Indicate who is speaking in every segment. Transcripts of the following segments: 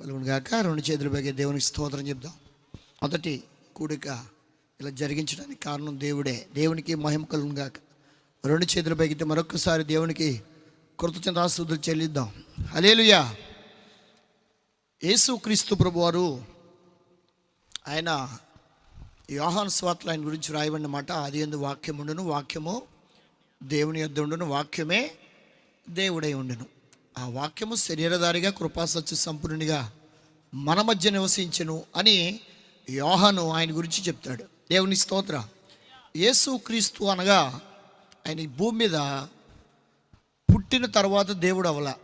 Speaker 1: కలుగునుగాక రెండు చేతులు పైకి దేవునికి స్తోత్రం చెప్దాం. మొదటి కూడిక ఇలా జరిగించడానికి కారణం దేవుడే. దేవునికి మహిమ కలుగునుగాక రెండు చేతులు పైకితే మరొకసారి దేవునికి కృతజ్ఞతాస్తుతులు చెల్లిద్దాం. హలేలుయా యేసు క్రీస్తు ప్రభు వారు ఆయన యోహాన్ స్వార్తలు ఆయన గురించి రాయబడిన మాట అది ఎందు వాక్యం ఉండును వాక్యము దేవుని యొద్ద ఉండును వాక్యమే దేవుడై ఉండును. ఆ వాక్యము శరీరధారిగా కృపాసత్య సంపూర్ణునిగా మన మధ్య నివసించను అని యోహను ఆయన గురించి చెప్తాడు. దేవుని స్తోత్ర. యేసు క్రీస్తు అనగా ఆయన ఈ భూమి మీద పుట్టిన తర్వాత దేవుడు అవల.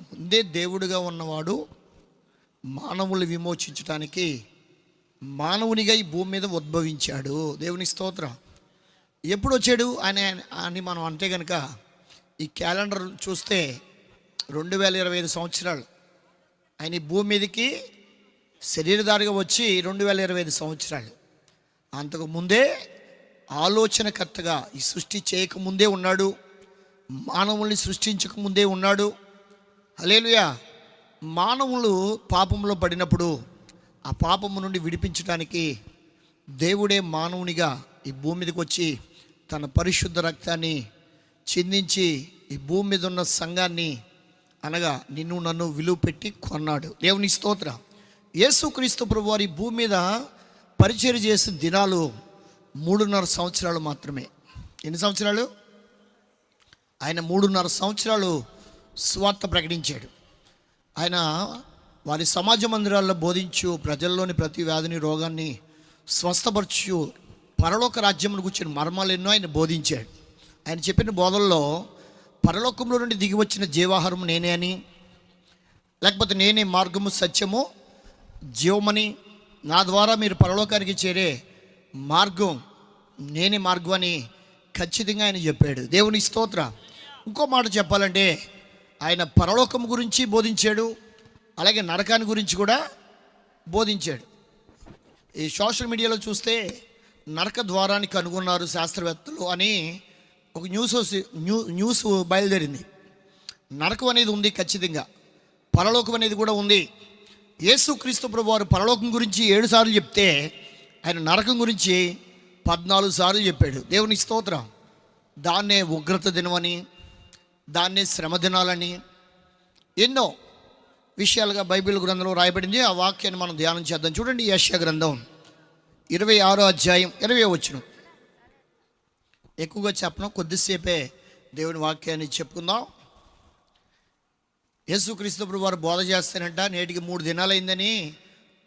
Speaker 1: ముందే దేవుడుగా ఉన్నవాడు మానవులు విమోచించడానికి మానవునిగా ఈ భూమి మీద ఉద్భవించాడు. దేవుని స్తోత్ర. ఎప్పుడు వచ్చాడు అని అని మనం అంటే కనుక ఈ క్యాలెండర్ చూస్తే రెండు వేల ఇరవై ఐదు సంవత్సరాలు. ఆయన ఈ భూమి మీదకి శరీరధారిగా వచ్చి రెండు వేల ఇరవై ఐదు సంవత్సరాలు. అంతకు ముందే ఆలోచనకర్తగా ఈ సృష్టి చేయకముందే ఉన్నాడు. మానవుల్ని సృష్టించక ముందే ఉన్నాడు. హలేలుయా మానవులు పాపంలో పడినప్పుడు ఆ పాపము నుండి విడిపించడానికి దేవుడే మానవునిగా ఈ భూమి మీదకి వచ్చి తన పరిశుద్ధ రక్తాన్ని చిందించి ఈ భూమి మీద ఉన్న సంఘాన్ని అనగా నిన్ను నన్ను విలువ పెట్టి కొన్నాడు. దేవుని స్తోత్ర. యేసుక్రీస్తు ప్రభు వారి భూమి మీద పరిచయం చేసిన దినాలు మూడున్నర సంవత్సరాలు మాత్రమే. ఎన్ని సంవత్సరాలు? ఆయన మూడున్నర సంవత్సరాలు స్వార్థ ప్రకటించాడు. ఆయన వారి సమాజ మందిరాల్లో బోధించు ప్రజల్లోని ప్రతి వ్యాధిని రోగాన్ని స్వస్థపరచు పరలోక రాజ్యమును కూర్చొని మర్మాలు ఎన్నో ఆయన బోధించాడు. ఆయన చెప్పిన బోధల్లో పరలోకంలో నుండి దిగి వచ్చిన జీవాహారం నేనే అని లేకపోతే నేనే మార్గము సత్యము జీవమని నా ద్వారా మీరు పరలోకానికి చేరే మార్గం నేనే మార్గం అని ఖచ్చితంగా ఆయన చెప్పాడు. దేవుని స్తోత్ర. ఇంకో మాట చెప్పాలంటే ఆయన పరలోకం గురించి బోధించాడు అలాగే నరకాన్ని గురించి కూడా బోధించాడు. ఈ సోషల్ మీడియాలో చూస్తే నరక ద్వారాన్ని కనుగొన్నారు శాస్త్రవేత్తలు అని ఒక న్యూస్ న్యూ న్యూస్ బయలుదేరింది. నరకం అనేది ఉంది ఖచ్చితంగా. పరలోకం అనేది కూడా ఉంది. యేసుక్రీస్తు ప్రభు వారు పరలోకం గురించి ఏడు సార్లు చెప్తే ఆయన నరకం గురించి పద్నాలుగు సార్లు చెప్పాడు. దేవుని స్తోత్రం. దాన్నే ఉగ్రత దినమని దాన్నే శ్రమ దినాలని ఎన్నో విషయాలుగా బైబిల్ గ్రంథంలో రాయబడింది. ఆ వాక్యాన్ని మనం ధ్యానం చేద్దాం. చూడండి యశ్య గ్రంథం. ఇరవై ఆరో అధ్యాయం ఇరవై వచ్చినాం ఎక్కువగా చెప్పను కొద్దిసేపే దేవుని వాక్యాన్ని చెప్పుకుందాం. యేసుక్రీస్తు వారు బోధ చేస్తానంట నేటికి మూడు దినాలైందని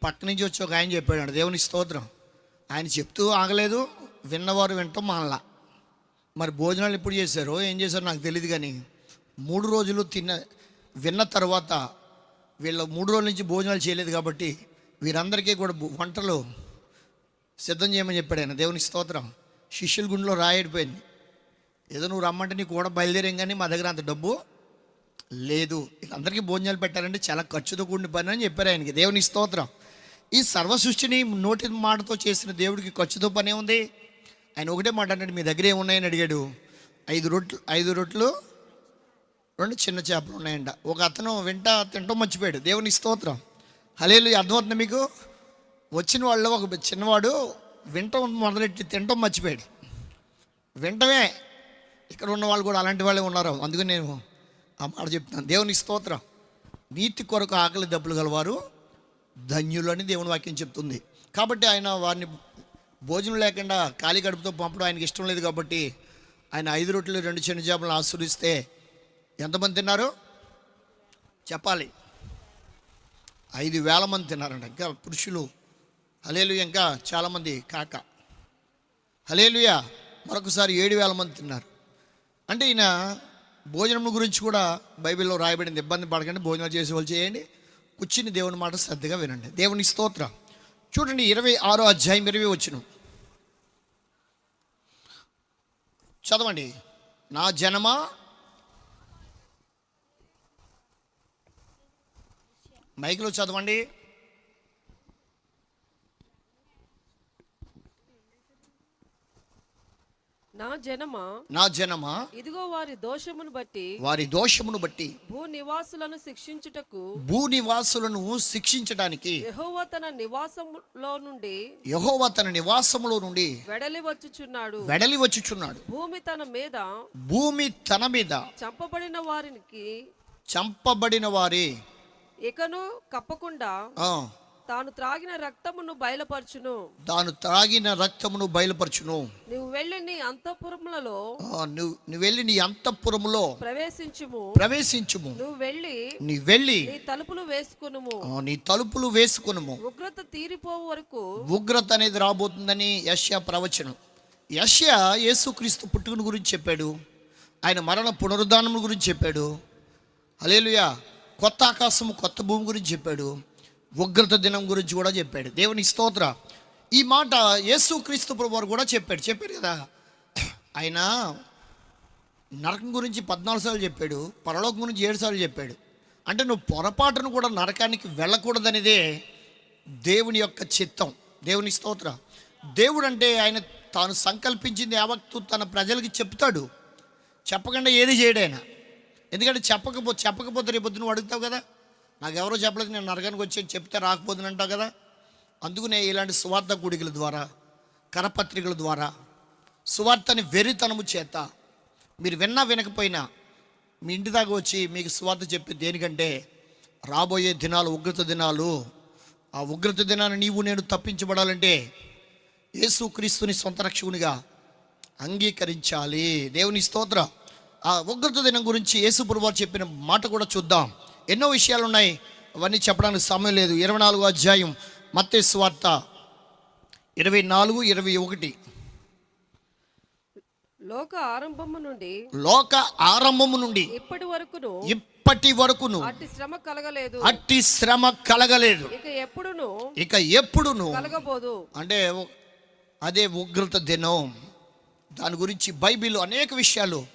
Speaker 1: పక్క నుంచి వచ్చి ఒక ఆయన చెప్పాడు దేవుని స్తోత్రం. ఆయన చెప్తూ ఆగలేదు. విన్నవారు వింటాం మానలా. మరి భోజనాలు ఎప్పుడు చేశారో? ఏం చేశారో నాకు తెలియదు కానీ మూడు రోజులు తిన్న విన్న తర్వాత వీళ్ళ మూడు రోజుల నుంచి భోజనాలు చేయలేదు కాబట్టి వీరందరికీ కూడా వంటలు సిద్ధం చేయమని చెప్పాడు ఆయన. దేవుని స్తోత్రం. శిష్యుల గుండెలో రాయడిపోయింది. ఏదో నువ్వు రమ్మంటే నీకు కూడా బయలుదేరాం కానీ మా దగ్గర అంత డబ్బు లేదు. వీళ్ళందరికీ భోజనాలు పెట్టాలంటే చాలా ఖర్చుతో కూడిన పని అని చెప్పారు ఆయనకి. దేవుని స్తోత్రం. ఈ సర్వ సృష్టిని నోటి మాటతో చేసిన దేవుడికి ఖర్చుతో పనే ఉంది. ఆయన ఒకటే మాట అంటే మీ దగ్గర ఏమున్నాయని అడిగాడు. ఐదు రొట్లు ఐదు రొట్లు రెండు చిన్న చేపలు ఉన్నాయంట. ఒక అతను వెంట తింటూ మర్చిపోయాడు. దేవుని స్తోత్రం. హలేలు అర్థమవుతుంది మీకు? వచ్చిన వాళ్ళు ఒక చిన్నవాడు వింటం మొదలెట్టి తింటం మర్చిపోయాడు. వింటమే ఇక్కడ ఉన్న వాళ్ళు కూడా అలాంటి వాళ్ళే ఉన్నారు. అందుకని నేను ఆ మాట చెప్తున్నాను. దేవుని స్తోత్రం. నీతి కొరకు ఆకలి దెబ్బలు గలవారు ధన్యులని దేవుని వాక్యం చెప్తుంది. కాబట్టి ఆయన వారిని భోజనం లేకుండా ఖాళీ గడుపుతో పంపడం ఆయనకి ఇష్టం లేదు కాబట్టి ఆయన ఐదు రొట్టెలు రెండు చిన్న చేపలను ఆస్వాదిస్తే ఎంతమంది తిన్నారు? చెప్పాలి. ఐదు వేల మంది తిన్నారంట. ఇంకా పురుషులు హలేలు ఇంకా చాలామంది కాక. హలేలుయ మరొకసారి ఏడు వేల మంది తిన్నారు. అంటే ఈయన భోజనం గురించి కూడా బైబిల్లో రాయబడింది. ఇబ్బంది పడకండి భోజనాలు చేసే వాళ్ళు చేయండి. కూర్చుని దేవుని మాట శ్రద్ధగా వినండి. దేవుని స్తోత్రం. చూడండి ఇరవై ఆరో అధ్యాయం ఇరవై వచ్చిన. చదవండి. నా జనమా? మైకులో చదవండి.
Speaker 2: నా జనమా?
Speaker 1: నా జనమా?
Speaker 2: ఇదిగో వారి దోషమును బట్టి
Speaker 1: వారి దోషమును బట్టి
Speaker 2: భూ నివాసులను శిక్షించుటకు
Speaker 1: భూనివాసులను శిక్షించడానికి
Speaker 2: యెహోవా తన నివాసములో నుండి
Speaker 1: యహోవా తన నివాసములో నుండి
Speaker 2: వెడలి వచ్చుచున్నాడు.
Speaker 1: వెడలి వచ్చుచున్నాడు.
Speaker 2: భూమి తన మీద
Speaker 1: భూమి తన మీద
Speaker 2: చంపబడిన వారికి
Speaker 1: చంపబడిన వారి.
Speaker 2: ఇకను కప్పకుండా తాను త్రాగిన రక్తమును బయలుపరచును.
Speaker 1: తాను తాగిన రక్తమును బయలుపరచును.
Speaker 2: నువ్వు వెళ్ళి నీ అంతఃపురములలో
Speaker 1: నువ్వు నువ్వు వెళ్ళి నీ అంతఃపురములో
Speaker 2: ప్రవేశించుము.
Speaker 1: ప్రవేశించుము.
Speaker 2: నువ్వు వెళ్ళి
Speaker 1: నీ వెళ్ళి
Speaker 2: నీ తలుపులు వేసుకునుము.
Speaker 1: నీ తలుపులు వేసుకునుము.
Speaker 2: ఉగ్రత తీరిపోవు వరకు
Speaker 1: ఉగ్రత అనేది రాబోతుందని యష్యా ప్రవచనం. యష్యా యేసుక్రీస్తు పుట్టుకుని గురించి చెప్పాడు. ఆయన మరణ పునరుద్ధానం గురించి చెప్పాడు. అలేలుయా కొత్త ఆకాశము కొత్త భూమి గురించి చెప్పాడు. ఉగ్రత దినం గురించి కూడా చెప్పాడు. దేవుని స్తోత్ర. ఈ మాట యేసు క్రీస్తు ప్రభువారు కూడా చెప్పాడు. చెప్పాడు కదా. ఆయన నరకం గురించి పద్నాలుగు సార్లు చెప్పాడు. పరలోకం గురించి ఏడు సార్లు చెప్పాడు. అంటే నువ్వు పొరపాటును కూడా నరకానికి వెళ్ళకూడదనేదే దేవుని యొక్క చిత్తం. దేవుని స్తోత్ర. దేవుడు అంటే ఆయన తాను సంకల్పించింది యావత్తు తన ప్రజలకి చెప్తాడు. చెప్పకుండా ఏది చేయడైనా ఎందుకంటే చెప్పకపో చెప్పకపోతే రేపొద్దు నువ్వు అడుగుతావు కదా. నాకు ఎవరో చెప్పలేదు నేను నరకానికి వచ్చి చెప్తే రాకపోతుంది అంటావు కదా. అందుకునే ఇలాంటి సువార్త కూడికల ద్వారా కరపత్రికల ద్వారా సువార్తని వెరితనము చేత మీరు విన్నా వినకపోయినా మీ ఇంటి దాకా వచ్చి మీకు సువార్త చెప్పి దేనికంటే రాబోయే దినాలు ఉగ్రత దినాలు ఆ ఉగ్రత దినాన్ని నీవు నేను తప్పించబడాలంటే యేసుక్రీస్తుని సొంత రక్షకునిగా అంగీకరించాలి. దేవుని స్తోత్ర. ఆ ఉగ్రత దినం గురించి యేసు పురువారు చెప్పిన మాట కూడా చూద్దాం. ఎన్నో విషయాలు ఉన్నాయి అవన్నీ చెప్పడానికి సమయం లేదు. ఇరవై నాలుగో అధ్యాయం మత్తే స్వార్త ఇరవై నాలుగు ఇరవై ఒకటి.
Speaker 2: లోక ఆరంభము నుండి
Speaker 1: లోక ఆరంభము నుండి
Speaker 2: ఇప్పటి వరకును
Speaker 1: ఇప్పటి వరకును
Speaker 2: అట్టి శ్రమ కలగలేదు.
Speaker 1: అట్టి శ్రమ కలగలేదు.
Speaker 2: ఇక ఎప్పుడును
Speaker 1: ఇక ఎప్పుడును
Speaker 2: కలగబోదు.
Speaker 1: అంటే అదే ఉగ్రత దినం. దాని గురించి బైబిల్ అనేక విషయాలు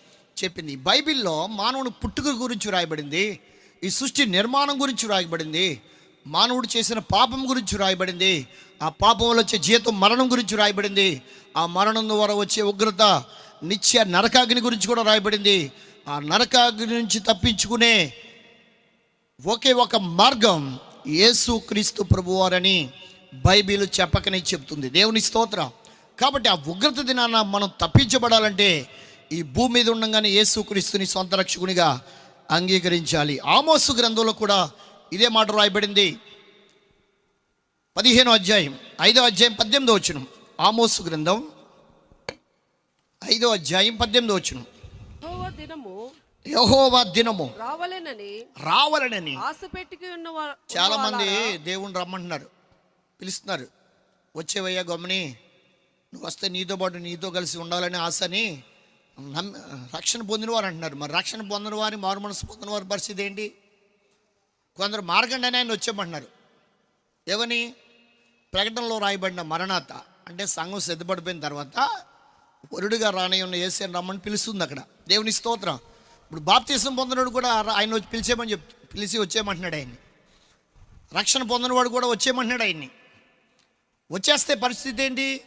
Speaker 1: చెప్పింది. బైబిల్లో మానవుని పుట్టుక గురించి రాయబడింది. ఈ సృష్టి నిర్మాణం గురించి రాయబడింది మానవుడు చేసిన పాపం గురించి రాయబడింది ఆ పాపం వల్ల వచ్చే జీతం మరణం గురించి రాయబడింది ఆ మరణం ద్వారా వచ్చే ఉగ్రత నిత్య నరకాగ్ని గురించి కూడా రాయబడింది. ఆ నరకాగ్ని నుంచి తప్పించుకునే ఒకే ఒక మార్గం యేసు క్రీస్తు ప్రభువారని బైబిల్ చెప్పకనే చెప్తుంది. దేవుని స్తోత్రం. కాబట్టి ఆ ఉగ్రత దినాన మనం తప్పించబడాలంటే ఈ భూమి మీద ఉండగానే యేసు క్రీస్తుని సొంత రక్షకునిగా అంగీకరించాలి. ఆమోసు గ్రంథంలో కూడా ఇదే మాట రాయబడింది. పదిహేనో అధ్యాయం ఐదో అధ్యాయం పద్దెనిమిదో వచ్చిన ఆమోసు గ్రంథం ఐదో అధ్యాయం పద్దెనిమిదో వచ్చిన
Speaker 2: యెహోవా దినము రావాలేనని
Speaker 1: రావాలనని.
Speaker 2: ఆశ పెట్టుకు ఉన్న వా-
Speaker 1: చాలా మంది? దేవుని రమ్మంటున్నారు పిలుస్తున్నారు. వచ్చేవయ్యా గమని నువ్వు వస్తే నీతో పాటు నీతో కలిసి ఉండాలని ఆశని రక్షణ పొందిన వారు అంటున్నారు. మరి రక్షణ పొందిన వారి మారు మనసు పొందిన వారి పరిస్థితి ఏంటి? కొందరు మార్గండి అని ఆయన వచ్చేయమంటున్నారు. ఏమని ప్రకటనలో రాయబడిన మరణాత అంటే సంఘం సిద్ధపడిపోయిన తర్వాత వరుడుగా రాని ఉన్న ఏసీ రమ్మని పిలుస్తుంది అక్కడ. దేవుని స్తోత్రం. ఇప్పుడు బాప్తీసం పొందినోడు కూడా ఆయన వచ్చి పిలిచేయమని చెప్ పిలిచి వచ్చేయమంటున్నాడు ఆయన్ని. రక్షణ పొందినవాడు కూడా వచ్చేయమంటున్నాడు ఆయన్ని. వచ్చేస్తే పరిస్థితి ఏంటి?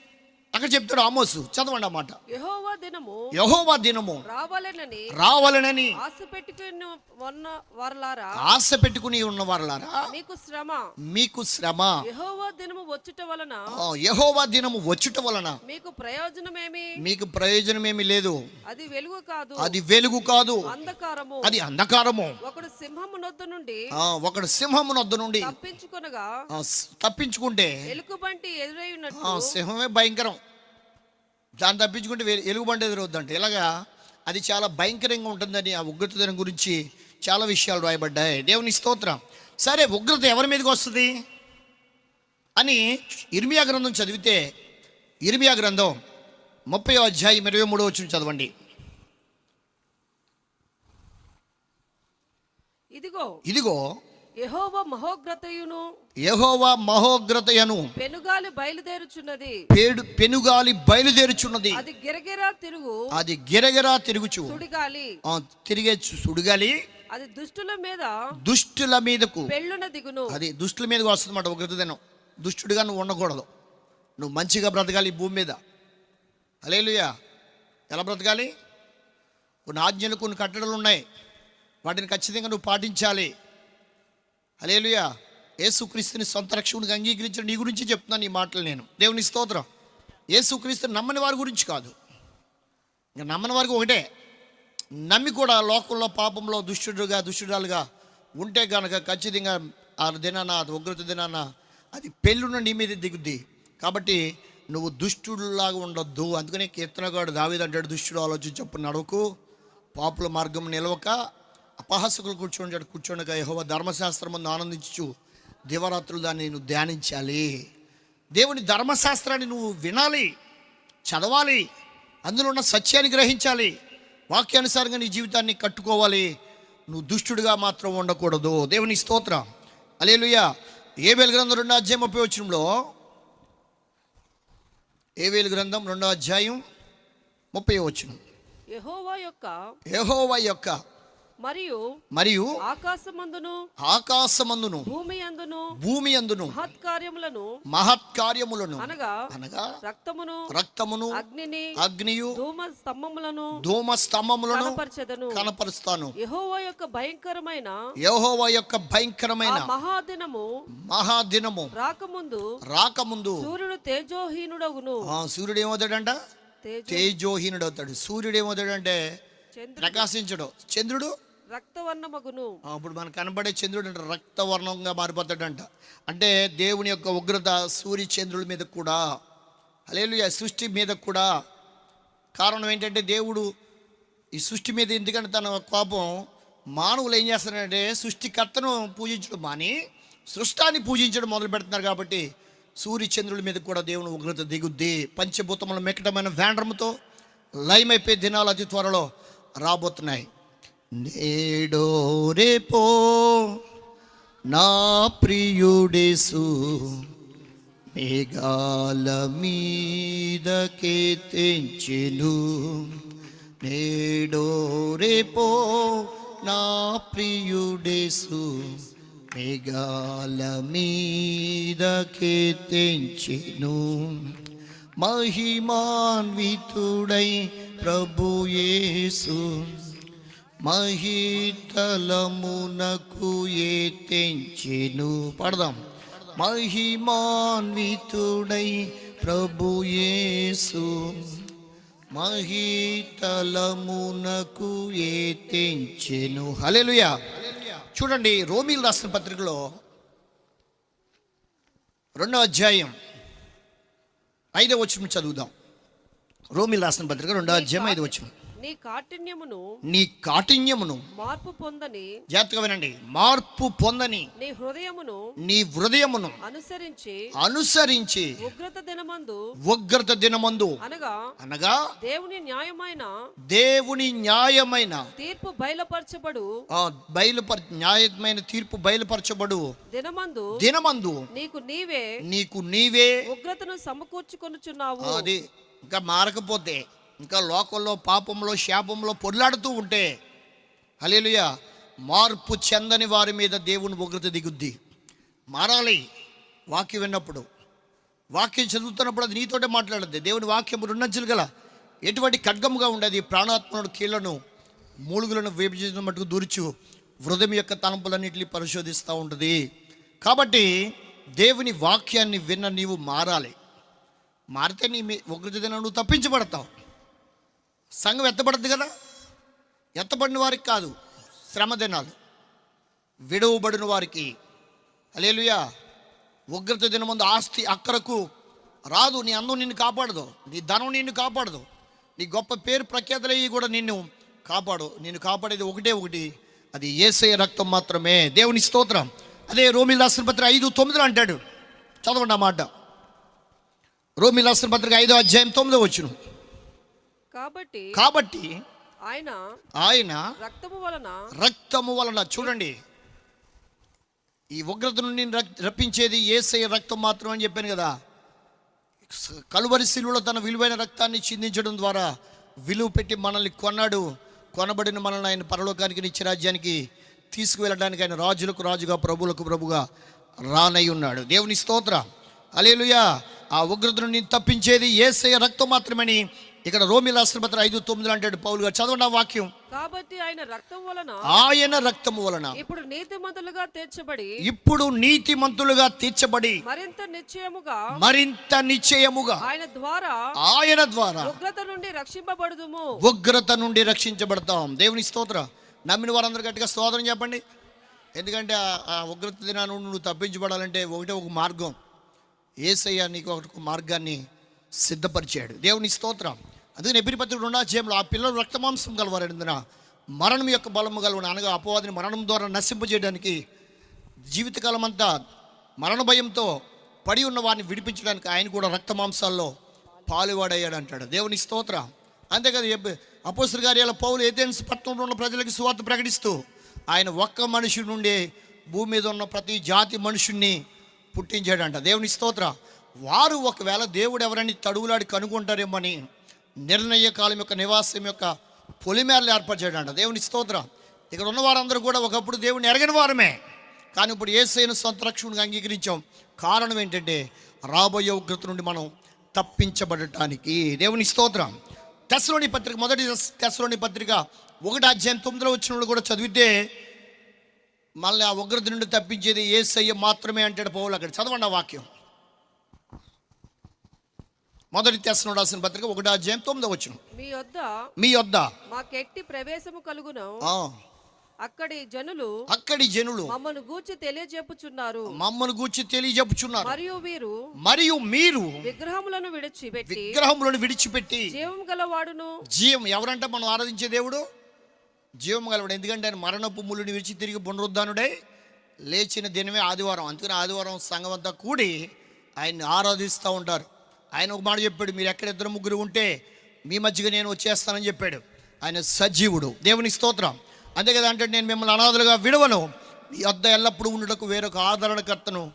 Speaker 1: అక్కడ చెప్తాడు ఆమోసు. చదవండి ఆ మాట.
Speaker 2: యెహోవా దినము
Speaker 1: యహోవా దినము
Speaker 2: రావాలేనని
Speaker 1: రావాలనని
Speaker 2: ఆశ పెట్టుకుని ఉన్న వారలారా?
Speaker 1: ఆశ పెట్టుకుని ఉన్న వారలారా?
Speaker 2: మీకు శ్రమ.
Speaker 1: మీకు శ్రమ.
Speaker 2: యెహోవా దినము వచ్చుట వలన
Speaker 1: యెహోవా దినము వచ్చుట వలన
Speaker 2: మీకు ప్రయోజనమేమి?
Speaker 1: మీకు ప్రయోజనమేమి లేదు.
Speaker 2: అది వెలుగు కాదు.
Speaker 1: అది వెలుగు కాదు.
Speaker 2: అంధకారము.
Speaker 1: అది అంధకారము.
Speaker 2: ఒకడు సింహము నొద్దు నుండి
Speaker 1: ఒకడు సింహము నొద్ద నుండి
Speaker 2: తప్పించుకొనగా
Speaker 1: తప్పించుకుంటే
Speaker 2: ఎలుకబంటి ఎదురై
Speaker 1: సింహమే భయంకరం. దాన్ని తప్పించుకుంటే ఎలుగుబంటి ఎదురవుద్దంట. ఇలాగా అది చాలా భయంకరంగా ఉంటుందని ఆ ఉగ్రత దినం గురించి చాలా విషయాలు రాయబడ్డాయి. దేవుని స్తోత్రం. సరే ఉగ్రత ఎవరి మీదకి వస్తుంది? అని ఇర్మియా గ్రంథం చదివితే ఇర్మియా గ్రంథం ముప్పై అధ్యాయం ఇరవై మూడో వచ్చిన చదవండి.
Speaker 2: ఇదిగో
Speaker 1: ఇదిగో
Speaker 2: యెహోవా మహోగ్రతయును.
Speaker 1: యెహోవా మహోగ్రతయను
Speaker 2: పెనుగాలి బయలుదేరుచున్నది.
Speaker 1: పేడు పెనుగాలి బయలుదేరుచున్నది.
Speaker 2: అది గిరగిరా తిరుగు.
Speaker 1: అది గిరగిరా తిరుగుచు.
Speaker 2: సుడిగాలి.
Speaker 1: ఆ, తిరిగే సుడిగాలి.
Speaker 2: అది దుష్టుల మీద
Speaker 1: దుష్టుల మీదకు.
Speaker 2: పెళ్ళున దిగును.
Speaker 1: అది దుష్టుల మీదకి వస్తుందన్నమాట ఉగ్రత దినం దుష్టుడిగా నువ్వు ఉండకూడదు. నువ్వు మంచిగా బ్రతకాలి భూమి మీద. అలేలుయా ఎలా బ్రతకాలి? కొన్ని ఆజ్ఞలు కొన్ని కట్టడలు ఉన్నాయి. వాటిని ఖచ్చితంగా నువ్వు పాటించాలి. హలేలుయా ఏసుక్రీస్తుని సొంత రక్షకుడికి అంగీకరించిన నీ గురించి చెప్తున్నాను ఈ మాటలు నేను. దేవుని స్తోత్రం. ఏసుక్రీస్తుని నమ్మని వారి గురించి కాదు. ఇంకా నమ్మని వారికి ఒకటే. నమ్మి కూడా లోకంలో పాపంలో దుష్టుడుగా దుష్టురాలుగా ఉంటే కనుక ఖచ్చితంగా ఆ దినాన అది ఉగ్రత దినాన అది పెళ్ళున్న నీ మీద దిగుద్ది. కాబట్టి నువ్వు దుష్టుడులాగా ఉండొద్దు. అందుకనే కీర్తనగాడు దావీదంటాడు దుష్టుడు ఆలోచించి చొప్పున నడవకు పాపుల మార్గం నిలవక అపహాసకులు కూర్చోండి కూర్చోండగా యహోవ ధర్మశాస్త్రం ముందు ఆనందించు దివరాత్రులు దాన్ని నువ్వు ధ్యానించాలి. దేవుని ధర్మశాస్త్రాన్ని నువ్వు వినాలి చదవాలి అందులో ఉన్న సత్యాన్ని గ్రహించాలి వాక్యానుసారంగా నీ జీవితాన్ని కట్టుకోవాలి. నువ్వు దుష్టుడిగా మాత్రం ఉండకూడదు. దేవుని స్తోత్రం. అలేలుయ్య ఏ వేలు గ్రంథం రెండో అధ్యాయం ముప్పై వచ్చినంలో ఏ వేలు గ్రంథం రెండో అధ్యాయం ముప్పై వచ్చిన
Speaker 2: యెహోవా యొక్క
Speaker 1: యెహోవా యొక్క
Speaker 2: మరియు
Speaker 1: మరియు
Speaker 2: ఆకాశమందును
Speaker 1: ఆకాశమందును
Speaker 2: భూమి అందును
Speaker 1: భూమి అందును
Speaker 2: మహత్కార్యములను
Speaker 1: మహత్కార్యములను
Speaker 2: అనగా
Speaker 1: అనగా
Speaker 2: రక్తమును
Speaker 1: రక్తమును
Speaker 2: అగ్నిని
Speaker 1: అగ్నియు
Speaker 2: ధూమ స్తంభములను
Speaker 1: ధూమ స్తంభములను
Speaker 2: కనపరచెదను.
Speaker 1: కనపరుస్తాను.
Speaker 2: యెహోవా యొక్క భయంకరమైన
Speaker 1: యెహోవా యొక్క భయంకరమైన
Speaker 2: మహాదినము
Speaker 1: మహాదినము
Speaker 2: రాకముందు
Speaker 1: రాకముందు
Speaker 2: సూర్యుడు తేజోహీనుడగును.
Speaker 1: ఆ సూర్యుడు ఏమవుతాడంట
Speaker 2: తేజో
Speaker 1: తేజోహీనుడు అవుతాడు సూర్యుడు ఏమవుతాడంటే
Speaker 2: చంద్రుడు.
Speaker 1: ప్రకాశించడు. చంద్రుడు
Speaker 2: రక్తవర్ణమగును.
Speaker 1: అప్పుడు మనకు కనబడే చంద్రుడు అంటే రక్తవర్ణంగా మారిపోతాడంట. అంటే దేవుని యొక్క ఉగ్రత సూర్య చంద్రుల మీద కూడా అలేలు సృష్టి మీద కూడా. కారణం ఏంటంటే దేవుడు ఈ సృష్టి మీద ఎందుకంటే తన కోపం మానవులు ఏం చేస్తారంటే సృష్టికర్తను పూజించడం మాని సృష్టాన్ని పూజించడం మొదలు పెడుతున్నారు కాబట్టి సూర్య చంద్రుల మీద కూడా దేవుని ఉగ్రత దిగుద్ది. పంచభూతముల మెక్కటమైన వేండ్రముతో లయమైపోయే దినాలు అతి త్వరలో రాబోతున్నాయి. నేడో రేపో నా ప్రియుడేసు మేఘాల మీదకే తెంచెను. నేడో రేపో నా ప్రియుడేసు మేఘాల మీదకే తెంచెను. మహిమాన్వితుడై ప్రభుయేసు యేసు మహితలమునకు ఏ తెంచెను? పడదాం. మహిమాన్వితుడై ప్రభు యేసు. మహితలమునకు ఏ తెంచెను? హలెలుయా చూడండి రోమిల్ రాసిన పత్రికలో రెండో అధ్యాయం ఐదో వచ్చిన చదువుదాం. రోమిల్ రాసిన పత్రిక రెండో అధ్యాయం ఐదో వచ్చిన
Speaker 2: నీ కాఠిన్యమును
Speaker 1: నీ కాఠిన్యమును
Speaker 2: మార్పు పొందని
Speaker 1: జాగ్రత్తగా వినండి. మార్పు పొందని
Speaker 2: నీ హృదయమును
Speaker 1: నీ హృదయమును
Speaker 2: అనుసరించి
Speaker 1: అనుసరించి
Speaker 2: ఉగ్రత దినమందు
Speaker 1: ఉగ్రత దినమందు
Speaker 2: అనగా
Speaker 1: అనగా
Speaker 2: దేవుని న్యాయమైన
Speaker 1: దేవుని న్యాయమైన
Speaker 2: తీర్పు బయలుపరచబడు.
Speaker 1: ఆ బయలుపర న్యాయమైన తీర్పు బయలుపరచబడు
Speaker 2: దినమందు
Speaker 1: దినమందు
Speaker 2: నీకు నీవే
Speaker 1: నీకు నీవే
Speaker 2: ఉగ్రతను సమకూర్చుకొనుచున్నావు.
Speaker 1: అది ఇంకా మారకపోతే ఇంకా లోకంలో పాపంలో శాపంలో పొర్లాడుతూ ఉంటే హలేలుయ మార్పు చెందని వారి మీద దేవుని ఉగ్రత దిగుద్ది. మారాలి వాక్యం విన్నప్పుడు. వాక్యం చదువుతున్నప్పుడు అది నీతోటే మాట్లాడద్ది. దేవుని వాక్యం రుణజ్జులు గల ఎటువంటి ఖడ్గముగా ఉండేది. ప్రాణాత్మను కీళ్ళను మూలుగులను విభజించిన మటుకు దూర్చు. హృదయం యొక్క తలంపులన్నింటినీ పరిశోధిస్తూ ఉంటుంది. కాబట్టి దేవుని వాక్యాన్ని విన్న నీవు మారాలి. మారితే నీ ఉగ్రత నువ్వు తప్పించబడతావు. సంఘం ఎత్తబడద్దు కదా? ఎత్తబడిన వారికి కాదు శ్రమ దినాలు. విడవబడిన వారికి. అలేలుయా ఉగ్రత దినముందు ఆస్తి అక్కరకు రాదు నీ అందం నిన్ను కాపాడదు నీ ధనం నిన్ను కాపాడదు నీ గొప్ప పేరు ప్రఖ్యాతలయ్యి కూడా నిన్ను కాపాడు నిన్ను కాపాడేది ఒకటే ఒకటి అది ఏసయ రక్తం మాత్రమే. దేవుని స్తోత్రం. అదే రోమిల్ పత్రిక ఐదు తొమ్మిదిలో అంటాడు. చదవండి ఆ మాట. రోమిల్ పత్రిక ఐదో అధ్యాయం తొమ్మిదో వచ్చును
Speaker 2: కాబట్టి
Speaker 1: కాబట్టి
Speaker 2: ఆయన
Speaker 1: ఆయన
Speaker 2: రక్తము వలన
Speaker 1: రక్తము వలన చూడండి. ఈ ఉగ్రత నుండి రప్పించేది ఏసై రక్తం మాత్రం అని చెప్పాను కదా. కలువరి శిలువలో తన విలువైన రక్తాన్ని చిందించడం ద్వారా విలువ పెట్టి మనల్ని కొన్నాడు. కొనబడిన మనల్ని ఆయన పరలోకానికి నిత్య రాజ్యానికి తీసుకువెళ్ళడానికి ఆయన రాజులకు రాజుగా ప్రభువులకు ప్రభుగా రానై ఉన్నాడు. దేవుని స్తోత్ర. అలేలుయా ఆ ఉగ్రత నుండి తప్పించేది ఏసయ రక్తం మాత్రమని ఇక్కడ రోమి రాష్ట్రపతి ఐదు తొమ్మిది అంటాడు పౌలు గారు. చదవండి ఆ వాక్యం.
Speaker 2: కాబట్టి ఆయన రక్తం వలన
Speaker 1: ఆయన రక్తము వలన
Speaker 2: ఇప్పుడు నీతిమంతులుగా తీర్చబడి
Speaker 1: ఇప్పుడు నీతిమంతులుగా తీర్చబడి
Speaker 2: మరింత నిశ్చయముగా
Speaker 1: మరింత నిశ్చయముగా
Speaker 2: ఆయన ద్వారా
Speaker 1: ఆయన ద్వారా
Speaker 2: ఉగ్రత నుండి రక్షింపబడుదుము.
Speaker 1: ఉగ్రత నుండి రక్షించబడతాం. దేవుని స్తోత్ర. నమ్మిన వారందరూ గట్టిగా స్తోత్రం చెప్పండి. ఎందుకంటే ఆ- ఉగ్రత దినా నుండి నువ్వు తప్పించబడాలంటే ఒకటే ఒక మార్గం. ఏసయ్య నీకు ఒక మార్గాన్ని సిద్ధపరిచాడు. దేవుని స్తోత్రం. అందుకని ఎబిరిపత్రుడు ఉన్న జయంలో ఆ పిల్లలు రక్తమాంసం గలవారందున మరణం యొక్క బలము గలవని అనగా అపవాదిని మరణం ద్వారా నశింపజేయడానికి జీవితకాలం అంతా మరణ భయంతో పడి ఉన్న వారిని విడిపించడానికి ఆయన కూడా రక్తమాంసాల్లో పాలువాడయ్యాడు అంటాడు. దేవుని స్తోత్ర. అంతేకాదు అపోసర్ గారి పౌలు ఏథెన్స్ పట్టణంలో ఉన్న ప్రజలకు సువార్త ప్రకటిస్తూ ఆయన ఒక్క మనిషి నుండి భూమి మీద ఉన్న ప్రతి జాతి మనుషుణ్ణి పుట్టించాడంట. దేవుని స్తోత్ర. వారు ఒకవేళ దేవుడు ఎవరని తడువులాడి కనుగొంటారేమని నిర్ణయ కాలం యొక్క నివాసం యొక్క పొలిమేరలు ఏర్పరిచాడంట దేవుని స్తోత్ర. ఇక్కడ ఉన్న వారందరూ కూడా ఒకప్పుడు దేవుని ఎరగని వారమే. కానీ ఇప్పుడు ఏసైన సొంత రక్షణగా అంగీకరించాం. కారణం ఏంటంటే రాబోయే ఉగ్రత నుండి మనం తప్పించబడటానికి. దేవుని స్తోత్రం. తెసలోని పత్రిక మొదటి తెసలోని పత్రిక ఒకటి అధ్యాయం తొమ్మిదిలో వచ్చిన వాళ్ళు కూడా చదివితే మళ్ళీ ఆ ఉగ్రత నుండి తప్పించేది ఏసయ్య మాత్రమే అంటాడు పోవాలి అక్కడ. చదవండి ఆ వాక్యం. మొదటి తెసలో రాసిన పత్రిక ఒకటి అధ్యాయం తొమ్మిదో వచ్చిన
Speaker 2: మీ యొద్ద
Speaker 1: మీ వద్ద
Speaker 2: మాకెట్టి ప్రవేశము కలుగును. అక్కడి జనులు
Speaker 1: అక్కడి జనులు
Speaker 2: మమ్మను గూర్చి తెలియజెప్పుచున్నారు.
Speaker 1: మమ్మల్ని గూర్చి తెలియజెప్పుచున్నారు.
Speaker 2: మరియు వీరు
Speaker 1: మరియు మీరు
Speaker 2: విగ్రహములను విడిచిపెట్టి
Speaker 1: విగ్రహములను విడిచిపెట్టి
Speaker 2: జీవం గలవాడును.
Speaker 1: జీవం ఎవరంటే మనం ఆరాధించే దేవుడు? జీవం గలవాడు. ఎందుకంటే ఆయన మరణపు ముళ్ళుని విడిచి తిరిగి పునరుద్ధానుడై. లేచిన దినమే ఆదివారం. అందుకని ఆదివారం సంఘం అంతా కూడి ఆయన్ని ఆరాధిస్తూ ఉంటారు. ఆయన ఒక మాట చెప్పాడు మీరు ఎక్కడ ఇద్దరు ముగ్గురు ఉంటే మీ మధ్యగా నేను వచ్చేస్తానని చెప్పాడు. ఆయన సజీవుడు. దేవుని స్తోత్రం. అంతే కదా అంటే నేను మిమ్మల్ని అనాథులుగా విడవను. మీ వద్ద ఎల్లప్పుడూ ఉండటకు వేరొక ఆదరణకర్తను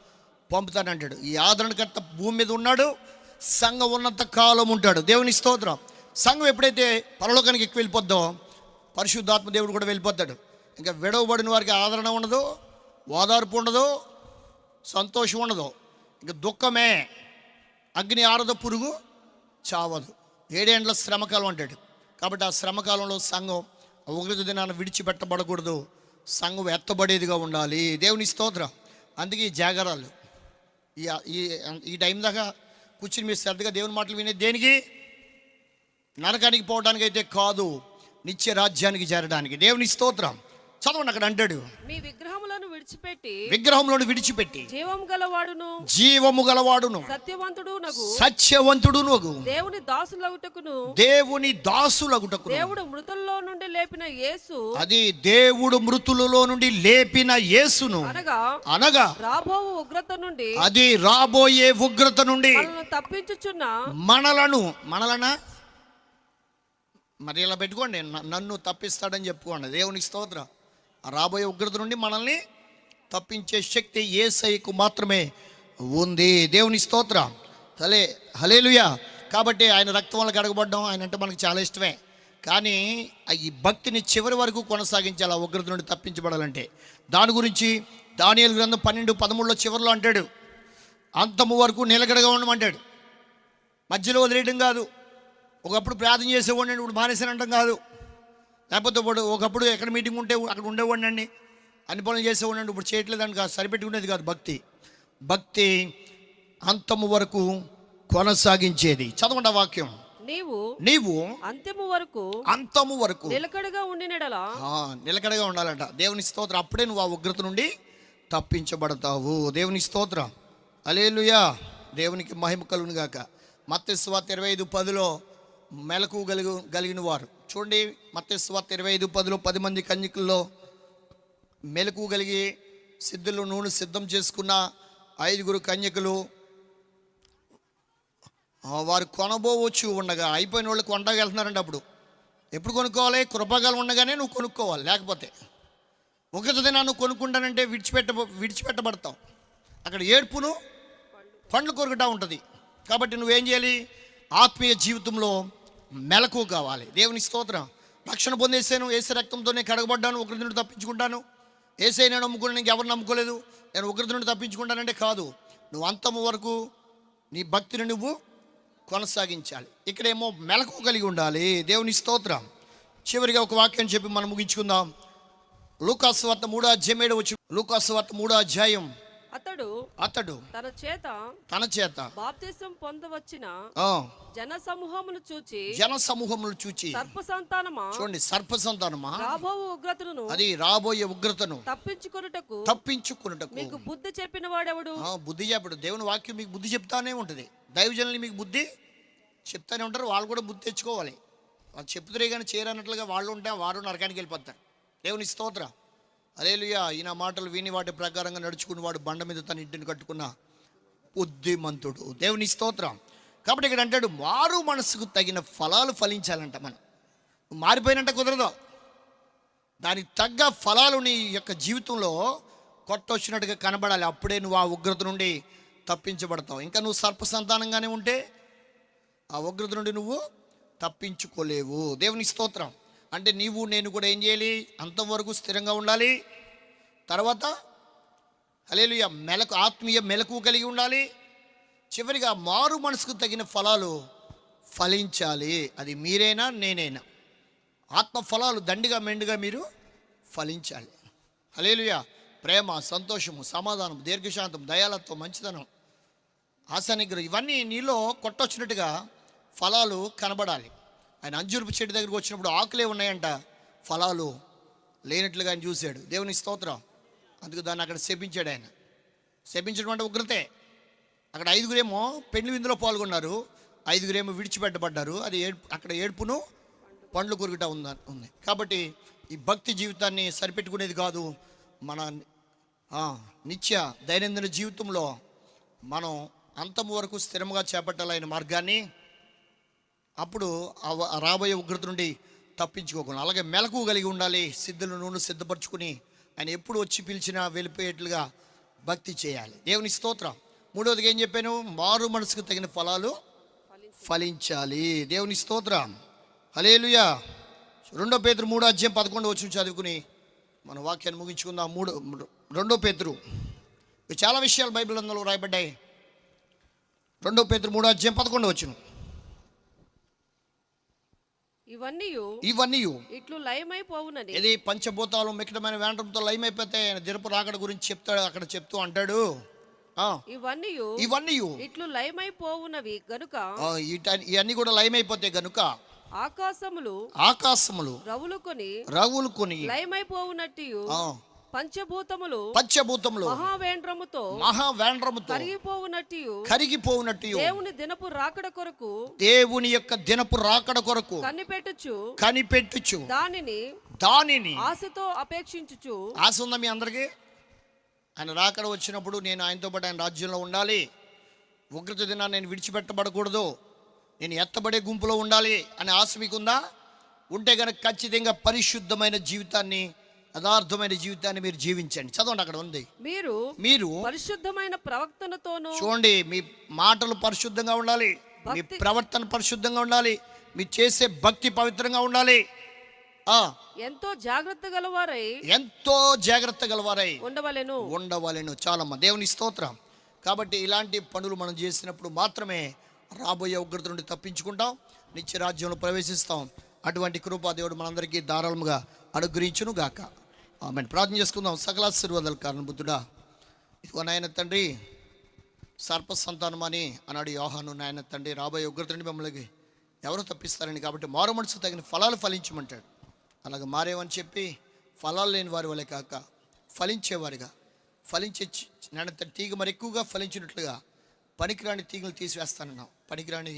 Speaker 1: పంపుతానంటాడు ఈ ఆదరణకర్త భూమి మీద ఉన్నాడు సంఘం ఉన్నంత కాలం ఉంటాడు. దేవుని స్తోత్రం. సంఘం ఎప్పుడైతే పరలోకానికి ఎక్కువ వెళ్ళిపోద్దో పరిశుద్ధాత్మ దేవుడు కూడా వెళ్ళిపోతాడు. ఇంకా విడవబడిన వారికి ఆదరణ ఉండదు ఓదార్పు ఉండదు సంతోషం ఉండదు ఇంకా దుఃఖమే అగ్ని ఆరద పురుగు చావదు. ఏడేండ్ల శ్రమకాలం అంటాడు. కాబట్టి ఆ శ్రమకాలంలో సంఘం ఉగ్రత దినాన్ని విడిచిపెట్టబడకూడదు. సంఘం ఎత్తబడేదిగా ఉండాలి. దేవుని స్తోత్రం. అందుకే ఈ జాగరాలు. ఈ ఈ టైం దాకా కూర్చుని మీరు శ్రద్ధగా దేవుని మాటలు వినేది దేనికి? నరకానికి పోవడానికి అయితే కాదు. నిత్య రాజ్యానికి చేరడానికి. దేవుని స్తోత్రం. చదవండి అక్కడ అంటాడు.
Speaker 2: మీ విగ్రహములను విడిచిపెట్టి
Speaker 1: విగ్రహంలో విడిచిపెట్టి.
Speaker 2: జీవం గలవాడును.
Speaker 1: జీవము గలవాడును.
Speaker 2: సత్యవంతుడు నగు
Speaker 1: సత్యవంతుడు నువ్వు
Speaker 2: దేవుని దాసులగుటకును.
Speaker 1: దేవుని దాసులగుటకు
Speaker 2: దేవుడు మృతుల్లో నుండి లేపిన యేసు.
Speaker 1: అది దేవుడు మృతులలో నుండి లేపిన యేసును.
Speaker 2: అనగా
Speaker 1: అనగా
Speaker 2: రాబో ఉగ్రత నుండి.
Speaker 1: అది రాబోయే ఉగ్రత నుండి.
Speaker 2: తప్పించుచున్న
Speaker 1: మనలను మనలనా? మరి ఇలా పెట్టుకోండి. నన్ను తప్పిస్తాడని చెప్పుకోండి. దేవునికి స్తోత్రం. రాబోయే ఉగ్రత నుండి మనల్ని తప్పించే శక్తి ఏసైకు మాత్రమే ఉంది. దేవుని స్తోత్ర. హలే హలేలుయా కాబట్టి ఆయన రక్తం వల్ల కడగబడ్డం ఆయన అంటే మనకు చాలా ఇష్టమే. కానీ ఈ భక్తిని చివరి వరకు కొనసాగించాలి ఆ ఉగ్రత నుండి తప్పించబడాలంటే. దాని గురించి దానియలు గ్రంథం పన్నెండు పదమూడులో చివరిలో అంటాడు. అంతము వరకు నిలకడగా ఉండమంటాడు మధ్యలో వదిలేయడం కాదు. ఒకప్పుడు ప్రార్థన చేసేవాడిని ఇప్పుడు మానేసానంటాం కాదు. లేకపోతే ఒకప్పుడు ఎక్కడ మీటింగ్ ఉంటే అక్కడ ఉండేవాడిని అండి. అన్ని పనులు చేసేవాడిని ఇప్పుడు చేయట్లేదని కాదు సరిపెట్టుకునేది కాదు భక్తి. భక్తి అంతము వరకు కొనసాగించేది. చదవండి ఆ వాక్యం.
Speaker 2: నీవు
Speaker 1: నీవు
Speaker 2: అంత్యము వరకు
Speaker 1: అంతము వరకు
Speaker 2: నిలకడగా
Speaker 1: ఆ, నిలకడగా ఉండాలంట. దేవుని స్తోత్రం. అప్పుడే నువ్వు ఆ ఉగ్రత నుండి తప్పించబడతావు. దేవుని స్తోత్రం. అలేలుయా దేవునికి మహిమ కలుగును గాక మత్స్వార్త ఇరవై ఐదు పదిలో మెలకు కలిగి కలిగిన వారు చూడండి మత్స్వార్త ఇరవై ఐదు పదిలో పది మంది కన్యకుల్లో మెలకు కలిగి సిద్ధులు నూనె సిద్ధం చేసుకున్న ఐదుగురు కన్యకులు. వారు కొనబోవచ్చు ఉండగా అయిపోయిన వాళ్ళు కొండగా వెళ్తున్నారండి అప్పుడు. ఎప్పుడు కొనుక్కోవాలి? కృపగలు ఉండగానే నువ్వు కొనుక్కోవాలి లేకపోతే. ఒక దినా నువ్వు కొనుక్కుంటానంటే విడిచిపెట్ట విడిచిపెట్టబడతావు. అక్కడ ఏడుపును పండ్లు కొరకటా ఉంటుంది. కాబట్టి నువ్వేం చేయాలి? ఆత్మీయ జీవితంలో మెలకు కావాలి. దేవుని స్తోత్రం. రక్షణ పొందేసాను ఏసే రక్తంతోనే కడగబడ్డాను. ఒకరి నుండి తప్పించుకుంటాను. ఏసే నేను నమ్ముకున్నాను. నీకు ఎవరు నమ్ముకోలేదు. నేను ఒకరి నుండి తప్పించుకుంటానంటే కాదు. నువ్వు అంతము వరకు నీ భక్తిని నువ్వు కొనసాగించాలి. ఇక్కడేమో మెలకు కలిగి ఉండాలి. దేవుని స్తోత్రం. చివరిగా ఒక వాక్యం చెప్పి మనం ముగించుకుందాం. లూకాసు వార్త మూడో అధ్యాయం ఏడు వచ్చి లూకాసు వార్త మూడో అధ్యాయం
Speaker 2: అతడు
Speaker 1: అతడు
Speaker 2: తన చేత
Speaker 1: తన చేత
Speaker 2: బాప్తిసం పొందవచ్చిన జన సమూహమును చూచి
Speaker 1: జన సమూహములు చూచి
Speaker 2: సర్ప సంతానమా
Speaker 1: చూడండి సర్ప సంతానమా
Speaker 2: రాబో ఉగ్రతను
Speaker 1: అది రాబోయే ఉగ్రతను
Speaker 2: తప్పించుకొనుటకు
Speaker 1: తప్పించుకున్నటకు
Speaker 2: మీకు బుద్ధి చెప్పిన వాడెవడు
Speaker 1: ఆ, బుద్ధి చెప్పడు. దేవుని వాక్యం మీకు బుద్ధి చెప్తానే ఉంటుంది. దైవజనులు మీకు బుద్ధి చెప్తానే ఉంటారు. వాళ్ళు కూడా బుద్ధి తెచ్చుకోవాలి. వాళ్ళు చెప్తురే కానీ చేయరన్నట్లుగా వాళ్ళు ఉంటే వారు నరకానికి వెళ్ళిపోతారు. దేవుని స్తోత్ర. అరేలుయా ఈయన మాటలు విని వాటి ప్రకారంగా నడుచుకుని వాడు బండ మీద తన ఇంటిని కట్టుకున్న బుద్ధిమంతుడు. దేవుని స్తోత్రం. కాబట్టి ఇక్కడ అంటాడు మారు మనసుకు తగిన ఫలాలు ఫలించాలంట మనం. మారిపోయినంట కుదరదు. దానికి తగ్గ ఫలాలు నీ యొక్క జీవితంలో కొట్టొచ్చినట్టుగా కనబడాలి. అప్పుడే నువ్వు ఆ ఉగ్రత నుండి తప్పించబడతావు. ఇంకా నువ్వు సర్పసంతానంగానే ఉంటే ఆ ఉగ్రత నుండి నువ్వు తప్పించుకోలేవు. దేవుని స్తోత్రం. అంటే నీవు నేను కూడా ఏం చేయాలి? అంతవరకు స్థిరంగా ఉండాలి. తర్వాత హలేలుయ మెలకు ఆత్మీయ మెలకు కలిగి ఉండాలి. చివరిగా మారు మనసుకు తగిన ఫలాలు ఫలించాలి. అది మీరైనా నేనైనా. ఆత్మ ఫలాలు దండిగా మెండుగా మీరు ఫలించాలి. హలేలుయ ప్రేమ సంతోషము సమాధానం దీర్ఘశాంతం దయాలత్వం మంచితనం ఆశానిగ్రహం ఇవన్నీ నీలో కొట్టొచ్చినట్టుగా ఫలాలు కనబడాలి. ఆయన అంజురుపు చెట్టు దగ్గరికి వచ్చినప్పుడు ఆకులే ఉన్నాయంట ఫలాలు లేనట్లుగా ఆయన చూశాడు. దేవుని స్తోత్రం. అందుకు దాన్ని అక్కడ శపించాడు ఆయన. శపించడం అంటే ఉగ్రతే. అక్కడ ఐదుగురేమో పెళ్ళి విందులో పాల్గొన్నారు. ఐదుగురేమో విడిచిపెట్టబడ్డారు. అది ఏడ్పు అక్కడ ఏడుపును పండ్లు కొరుకుట ఉంద ఉంది. కాబట్టి ఈ భక్తి జీవితాన్ని సరిపెట్టుకునేది కాదు మన నిత్య దైనందిన జీవితంలో మనం అంతం వరకు స్థిరంగా చేపట్టాలైన మార్గాన్ని అప్పుడు రాబోయే ఉగ్రత నుండి తప్పించుకోకుండా అలాగే మెలకు కలిగి ఉండాలి సిద్ధులు నూనె సిద్ధపరచుకుని ఆయన ఎప్పుడు వచ్చి పిలిచినా వెళ్ళిపోయేట్లుగా భక్తి చేయాలి. దేవుని స్తోత్రం. మూడవదిగా ఏం చెప్పాను? మారు మనసుకు తగిన ఫలాలు ఫలించాలి. దేవుని స్తోత్రం. హలేలుయా రెండో పేతురు మూడో అధ్యాయం పదకొండు వచ్చి చదువుకుని మన వాక్యాన్ని ముగించుకుందాం. మూడో రెండో పేతురు. చాలా విషయాలు బైబిల్ అందులో రాయబడ్డాయి. రెండో పేతురు మూడో అధ్యాయం పదకొండు వచ్చినాం
Speaker 2: ఇవన్నీ
Speaker 1: ఇవన్నీ
Speaker 2: ఇట్లు లయమైపోవునని
Speaker 1: ఇది పంచభూతాలు మిక్కడమైన వేంటంతో లయమైపోతే ఆయన దిరపు రాకడ గురించి చెప్తాడు అక్కడ చెప్తూ అంటాడు.
Speaker 2: ఇవన్నీ
Speaker 1: ఇవన్నీ
Speaker 2: ఇట్లు లయమైపోవునవి గనుక
Speaker 1: ఇవన్నీ కూడా లయమైపోతాయి గనుక
Speaker 2: ఆకాశములు
Speaker 1: ఆకాశములు
Speaker 2: రవులుకొని
Speaker 1: రవులు కొని
Speaker 2: లయమైపోవునట్టు పంచభూతములు
Speaker 1: పంచభూతములు.
Speaker 2: మహావేంద్రముతో
Speaker 1: మహావేండ్రముతో
Speaker 2: కరిగిపోవునట్టు
Speaker 1: కరిగిపోవునట్టు
Speaker 2: దేవుని దినపు రాకడ కొరకు
Speaker 1: దేవుని యొక్క దినపు రాకడ కొరకు
Speaker 2: కనిపెట్టుచు.
Speaker 1: కనిపెట్టుచు.
Speaker 2: దానిని
Speaker 1: దానిని
Speaker 2: ఆశతో అపేక్షించుచు.
Speaker 1: ఆశ ఉందా మీ అందరికీ? ఆయన రాకడ వచ్చినప్పుడు నేను ఆయనతో పాటు ఆయన రాజ్యంలో ఉండాలి. ఉగ్రత దినాన్ని నేను విడిచిపెట్టబడకూడదు. నేను ఎత్తబడే గుంపులో ఉండాలి అనే ఆశ మీకుందా? ఉంటే కనుక ఖచ్చితంగా పరిశుద్ధమైన జీవితాన్ని యథార్థమైన జీవితాన్ని మీరు జీవించండి. చదవండి అక్కడ ఉంది.
Speaker 2: మీరు
Speaker 1: మీరు
Speaker 2: పరిశుద్ధమైన ప్రవక్తనతోనూ
Speaker 1: చూడండి మీ మాటలు పరిశుద్ధంగా ఉండాలి మీ ప్రవర్తన పరిశుద్ధంగా ఉండాలి మీరు చేసే భక్తి పవిత్రంగా ఉండాలి.
Speaker 2: ఎంతో జాగ్రత్త గలవారై
Speaker 1: ఎంతో జాగ్రత్త గలవారై
Speaker 2: ఉండవలెను.
Speaker 1: ఉండవలెను. చాలమ్మ దేవుని స్తోత్రం. కాబట్టి ఇలాంటి పనులు మనం చేసినప్పుడు మాత్రమే రాబోయే ఉగ్రత నుండి తప్పించుకుంటాం నిత్య రాజ్యంలో ప్రవేశిస్తాం. అటువంటి కృపా దేవుడు మనందరికీ ధారాళముగా అనుగ్రహించును గాక ఆమె ప్రార్థన చేసుకుందాం. సకలాశీర్వాదాలు కారణబుద్ధుడా ఇదిగో నాయన తండ్రి సర్ప సంతానమని అన్నాడు యోహాను. నాయన తండ్రి రాబోయే ఉగ్రతండి మిమ్మల్ని ఎవరు తప్పిస్తారని కాబట్టి మారు మనసు తగిన ఫలాలు ఫలించమంటాడు. అలాగే మారేమని చెప్పి ఫలాలు లేని వారి వలె కాక ఫలించేవారిగా. ఫలించే నాయన తండ్రి తీగ మరి ఎక్కువగా ఫలించినట్లుగా పనికిరాని తీగలు తీసివేస్తానన్నాం పనికిరాని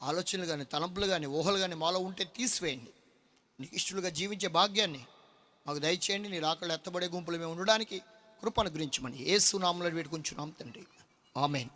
Speaker 1: ఆలోచనలు కానీ తలంపులు కానీ ఊహలు కానీ మాలో ఉంటే తీసివేయండి. నీకు ఇష్టలుగా జీవించే భాగ్యాన్ని మాకు దయచేయండి నీ రాకళ్ళు ఎత్తబడే గుంపులు మేము ఉండడానికి కృపను గురించమని ఏ సునాములను వేడుకుంటున్నాం తండ్రి. ఆమెన్.